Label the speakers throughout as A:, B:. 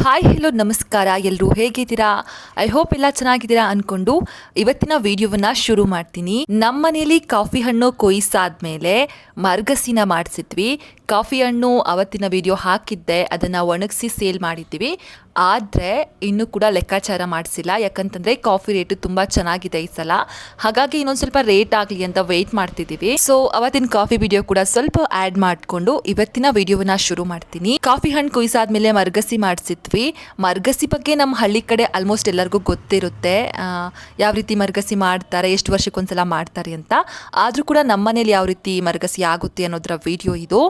A: Hi hello ನಮಸ್ಕಾರ. ಎಲ್ಲರೂ ಹೇಗಿದ್ದೀರಾ? ಐ ಹೋಪ್ ಎಲ್ಲ ಚೆನ್ನಾಗಿದ್ದೀರಾ ಅಂದ್ಕೊಂಡು ಇವತ್ತಿನ ವಿಡಿಯೋವನ್ನ ಶುರು ಮಾಡ್ತೀನಿ. ನಮ್ಮ ಮನೆಯಲ್ಲಿ ಕಾಫಿ ಹಣ್ಣು ಕೊಯ್ಸಾದ್ಮೇಲೆ ಮರ್ಗಸಿನ ಮಾಡಿಸಿದ್ವಿ. ಕಾಫಿ ಹಣ್ಣು ಅವತ್ತಿನ ವಿಡಿಯೋ ಹಾಕಿದ್ದೆ. ಅದನ್ನ ಒಣಗಿಸಿ ಸೇಲ್ ಮಾಡಿದ್ವಿ. ಆದರೆ ಇನ್ನೂ ಕೂಡ ಲೆಕ್ಕಾಚಾರ ಮಾಡಿಸಿಲ್ಲ. ಯಾಕಂತಂದರೆ ಕಾಫಿ ರೇಟು ತುಂಬ ಚೆನ್ನಾಗಿದೆ ಈ ಸಲ. ಹಾಗಾಗಿ ಇನ್ನೊಂದು ಸ್ವಲ್ಪ ರೇಟ್ ಆಗಲಿ ಅಂತ ವೆಯ್ಟ್ ಮಾಡ್ತಿದ್ದೀವಿ ಸೊ ಅವತ್ತಿನ ಕಾಫಿ ವಿಡಿಯೋ ಕೂಡ ಸ್ವಲ್ಪ ಆ್ಯಡ್ ಮಾಡಿಕೊಂಡು ಇವತ್ತಿನ ವಿಡಿಯೋನ ಶುರು ಮಾಡ್ತೀನಿ. ಕಾಫಿ ಹಣ್ಣು ಕೊಯ್ಸಾದ್ಮೇಲೆ ಮರ್ಗಸಿ ಮಾಡಿಸಿದ್ವಿ. ಮರ್ಗಸಿ ಬಗ್ಗೆ ನಮ್ಮ ಹಳ್ಳಿ ಕಡೆ ಆಲ್ಮೋಸ್ಟ್ ಎಲ್ಲರಿಗೂ ಗೊತ್ತಿರುತ್ತೆ. ಯಾವ ರೀತಿ ಮರ್ಗಸಿ ಮಾಡ್ತಾರೆ, ಎಷ್ಟು ವರ್ಷಕ್ಕೊಂದ್ಸಲ ಮಾಡ್ತಾರೆ ಅಂತ. ಆದರೂ ಕೂಡ ನಮ್ಮ ಮನೇಲಿ ಯಾವ ರೀತಿ ಮರ್ಗಸಿ ಆಗುತ್ತೆ ಅನ್ನೋದರ ವಿಡಿಯೋ ಇದು.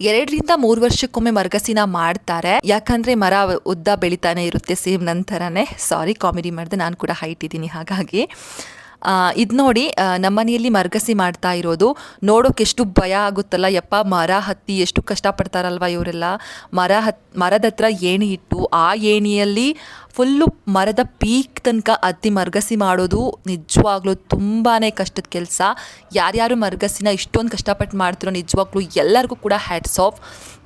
A: ಎರಡರಿಂದ ಮೂರು ವರ್ಷಕ್ಕೊಮ್ಮೆ ಮರಗಸಿನ ಮಾಡ್ತಾರೆ. ಯಾಕಂದ್ರೆ ಮರ ಉದ್ದ ಬೆಳಿತಾನೆ ಇರುತ್ತೆ ಸೇಮ್ ನಂತರನೇ. ಸಾರಿ ಕಾಮಿಡಿ ಮಾಡಿದೆ ನಾನು ಕೂಡ ಹೈಟ್ ಇದ್ದೀನಿ ಹಾಗಾಗಿ. ಇದು ನೋಡಿ ನಮ್ಮ ಮನೆಯಲ್ಲಿ ಮರಗಸಿ ಮಾಡ್ತಾ ಇರೋದು. ನೋಡೋಕೆ ಎಷ್ಟು ಭಯ ಆಗುತ್ತಲ್ಲ, ಯಪ್ಪ, ಮರ ಹತ್ತಿ ಎಷ್ಟು ಕಷ್ಟಪಡ್ತಾರಲ್ವ ಇವರೆಲ್ಲ. ಮರ ಹತ್, ಮರದ ಹತ್ರ ಏಣಿ ಇಟ್ಟು, ಆ ಏಣಿಯಲ್ಲಿ ಫುಲ್ಲು ಮರದ ಪೀಕ್ ತನಕ ಹತ್ತಿ ಮರಗಸಿ ಮಾಡೋದು ನಿಜವಾಗ್ಲೂ ತುಂಬಾ ಕಷ್ಟದ ಕೆಲಸ. ಯಾರ್ಯಾರು ಮರಗಸಿನ ಇಷ್ಟೊಂದು ಕಷ್ಟಪಟ್ಟು ಮಾಡ್ತಿರೋ ನಿಜವಾಗ್ಲೂ ಎಲ್ಲರಿಗೂ ಕೂಡ ಹ್ಯಾಟ್ಸ್ ಆಫ್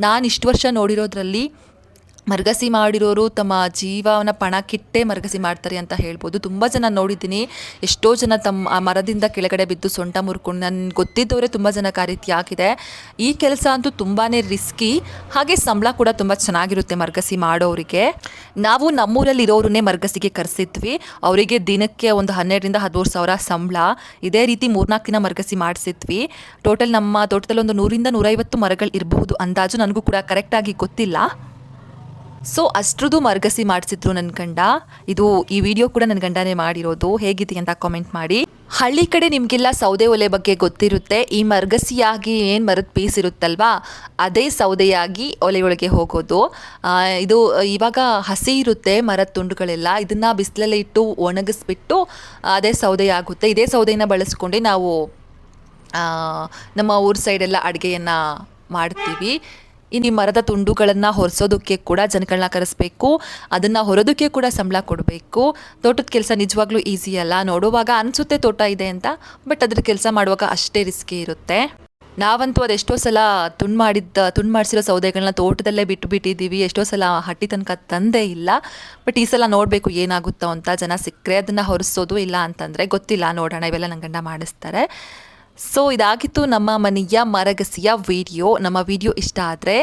A: ನಾನು ಇಷ್ಟು ವರ್ಷ ನೋಡಿರೋದ್ರಲ್ಲಿ ಮರಗಸಿ ಮಾಡಿರೋರು ತಮ್ಮ ಜೀವನ ಪಣಕ್ಕಿಟ್ಟೇ ಮರಗಸಿ ಮಾಡ್ತಾರೆ ಅಂತ ಹೇಳ್ಬೋದು. ತುಂಬ ಜನ ನೋಡಿದ್ದೀನಿ. ಎಷ್ಟೋ ಜನ ತಮ್ಮ ಆ ಮರದಿಂದ ಕೆಳಗಡೆ ಬಿದ್ದು ಸೊಂಟ ಮುರ್ಕೊಂಡು ನನ್ಗೆ ಗೊತ್ತಿದ್ದವರೇ ತುಂಬ ಜನಕ್ಕೆ ಆ ರೀತಿ ಆಗಿದೆ ಈ ಕೆಲಸ ಅಂತೂ ತುಂಬಾ ರಿಸ್ಕಿ ಹಾಗೆ ಸಂಬಳ ಕೂಡ ತುಂಬ ಚೆನ್ನಾಗಿರುತ್ತೆ ಮರಗಸಿ ಮಾಡೋರಿಗೆ ನಾವು ನಮ್ಮೂರಲ್ಲಿ ಇರೋರನ್ನೇ ಮರಗಸಿಗೆ ಕರೆಸಿದ್ವಿ. ಅವರಿಗೆ ದಿನಕ್ಕೆ ಒಂದು ಹನ್ನೆರಡರಿಂದ ಹದಿಮೂರು ಸಾವಿರ ಸಂಬಳ. ಇದೇ ರೀತಿ ಮೂರ್ನಾಲ್ಕು ದಿನ ಮರಗಸಿ ಮಾಡಿಸಿದ್ವಿ. ಟೋಟಲ್ ನಮ್ಮ ತೋಟದಲ್ಲಿ ಒಂದು ನೂರಿಂದ ನೂರೈವತ್ತು ಮರಗಳು ಇರಬಹುದು ಅಂದಾಜು. ನನಗೂ ಕೂಡ ಕರೆಕ್ಟಾಗಿ ಗೊತ್ತಿಲ್ಲ. ಸೊ ಅಷ್ಟ್ರದ್ದು ಮರಗಸಿ ಮಾಡಿಸಿದ್ರು ನನ್ನ ಗಂಡ. ಇದು ಈ ವಿಡಿಯೋ ಕೂಡ ನನ್ನ ಗಂಡನೇ ಮಾಡಿರೋದು. ಹೇಗಿದೆ ಅಂತ ಕಾಮೆಂಟ್ ಮಾಡಿ. ಹಳ್ಳಿ ಕಡೆ ನಿಮಗೆಲ್ಲ ಸೌದೆ ಒಲೆ ಬಗ್ಗೆ ಗೊತ್ತಿರುತ್ತೆ. ಈ ಮರಗಸಿಯಾಗಿ ಏನು ಮರದ ಪೀಸ್ ಇರುತ್ತಲ್ವಾ? ಅದೇ ಸೌದೆಯಾಗಿ ಒಲೆಯೊಳಗೆ ಹೋಗೋದು. ಇದು ಇವಾಗ ಹಸಿ ಇರುತ್ತೆ ಮರದ ತುಂಡುಗಳೆಲ್ಲ. ಇದನ್ನು ಬಿಸಿಲಲ್ಲಿ ಇಟ್ಟು ಒಣಗಿಸ್ಬಿಟ್ಟು ಅದೇ ಸೌದೆ ಆಗುತ್ತೆ. ಇದೇ ಸೌದೆಯನ್ನು ಬಳಸ್ಕೊಂಡು ನಾವು ನಮ್ಮ ಊರ ಸೈಡೆಲ್ಲ ಅಡುಗೆಯನ್ನು ಮಾಡ್ತೀವಿ. ಇನ್ನು ಈ ಮರದ ತುಂಡುಗಳನ್ನು ಹೊರಿಸೋದಕ್ಕೆ ಕೂಡ ಜನಗಳನ್ನ ಕರೆಸಬೇಕು. ಅದನ್ನು ಹೊರೋದಕ್ಕೆ ಕೂಡ ಸಂಬಳ ಕೊಡಬೇಕು. ತೋಟದ ಕೆಲಸ ನಿಜವಾಗ್ಲೂ ಈಸಿ ಅಲ್ಲ. ನೋಡುವಾಗ ಅನಿಸುತ್ತೆ ತೋಟ ಇದೆ ಅಂತ. ಬಟ್ ಅದ್ರ ಕೆಲಸ ಮಾಡುವಾಗ ಅಷ್ಟೇ ರಿಸ್ಕಿ ಇರುತ್ತೆ. ನಾವಂತೂ ಅದೆಷ್ಟೋ ಸಲ ತುಂಡು ಮಾಡಿದ್ದ, ತುಂಡು ಮಾಡಿಸಿರೋ ಸೌದೆಗಳನ್ನ ತೋಟದಲ್ಲೇ ಬಿಟ್ಟು ಬಿಟ್ಟಿದ್ದೀವಿ. ಎಷ್ಟೋ ಸಲ ಹಟ್ಟಿ ತನಕ ತಂದೇ ಇಲ್ಲ. ಬಟ್ ಈ ಸಲ ನೋಡಬೇಕು ಏನಾಗುತ್ತೋ ಅಂತ ಜನ ಸಿಕ್ಕರೆ ಅದನ್ನು ಹೊರಿಸೋದು ಇಲ್ಲ ಅಂತಂದರೆ ಗೊತ್ತಿಲ್ಲ. ನೋಡೋಣ, ಇವೆಲ್ಲ ನನ್ನ ಮಾಡಿಸ್ತಾರೆ. ಸೊ ಇದಾಗಿತ್ತು ನಮ್ಮ ಮನೆಯ ಮರಗಸಿಯ ವಿಡಿಯೋ. ನಮ್ಮ ವಿಡಿಯೋ ಇಷ್ಟ ಆದರೆ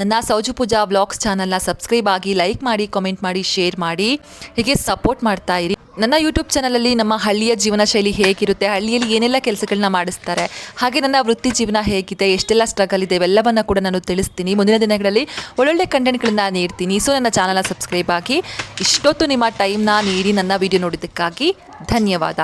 A: ನನ್ನ ಸೌಜು ಪೂಜಾ ವ್ಲಾಗ್ಸ್ ಚಾನಲ್ನ ಸಬ್ಸ್ಕ್ರೈಬ್ ಆಗಿ ಲೈಕ್ ಮಾಡಿ, ಕಮೆಂಟ್ ಮಾಡಿ, ಶೇರ್ ಮಾಡಿ. ಹೀಗೆ ಸಪೋರ್ಟ್ ಮಾಡ್ತಾ ಇರಿ. ನನ್ನ ಯೂಟ್ಯೂಬ್ ಚಾನಲಲ್ಲಿ ನಮ್ಮ ಹಳ್ಳಿಯ ಜೀವನ ಶೈಲಿ ಹೇಗಿರುತ್ತೆ, ಹಳ್ಳಿಯಲ್ಲಿ ಏನೆಲ್ಲ ಕೆಲಸಗಳನ್ನ ಮಾಡಿಸ್ತಾರೆ, ಹಾಗೆ ನನ್ನ ವೃತ್ತಿ ಜೀವನ ಹೇಗಿದೆ, ಎಷ್ಟೆಲ್ಲ ಸ್ಟ್ರಗಲ್ ಇದೆ, ಇವೆಲ್ಲವನ್ನು ಕೂಡ ನಾನು ತಿಳಿಸ್ತೀನಿ. ಮುಂದಿನ ದಿನಗಳಲ್ಲಿ ಒಳ್ಳೊಳ್ಳೆ ಕಂಟೆಂಟ್ಗಳನ್ನ ನೀಡ್ತೀನಿ. ಸೊ ನನ್ನ ಚಾನಲ್ನ ಸಬ್ಸ್ಕ್ರೈಬ್ ಆಗಿ ಇಷ್ಟೊತ್ತು ನಿಮ್ಮ ಟೈಮ್ನ ನೀಡಿ ನನ್ನ ವಿಡಿಯೋ ನೋಡಿದ್ದಕ್ಕಾಗಿ ಧನ್ಯವಾದ.